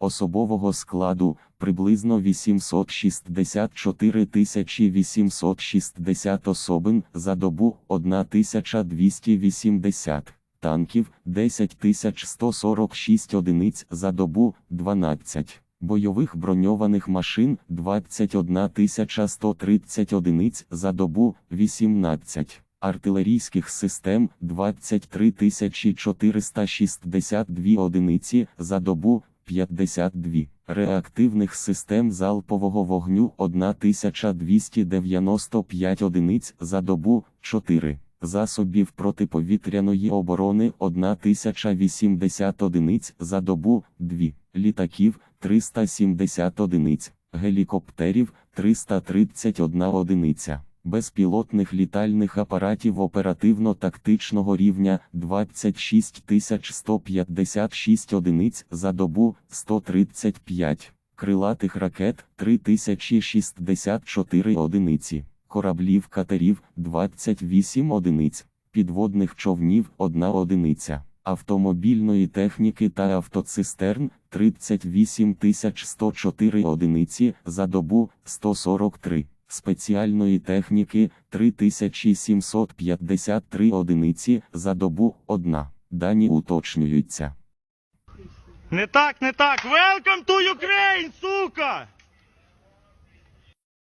особового складу приблизно 864 860 особин за добу 1280 танків 10 146 одиниць за добу 12 бойових броньованих машин 21 130 одиниць за добу 18 артилерійських систем 23 462 одиниці за добу 52 реактивних систем залпового вогню 1295 одиниць за добу 4 засобів протиповітряної оборони 1080 одиниць за добу 2 літаків 370 одиниць гелікоптерів 331 одиниця безпілотних літальних апаратів оперативно-тактичного рівня 26 156 одиниць за добу 135, крилатих ракет 3064 одиниці, кораблів катерів 28 одиниць, підводних човнів 1 одиниця, автомобільної техніки та автоцистерн 38 104 одиниці за добу 143 спеціальної техніки 3753 одиниці за добу одна. Дані уточнюються. Не так, не так. Welcome to Ukraine!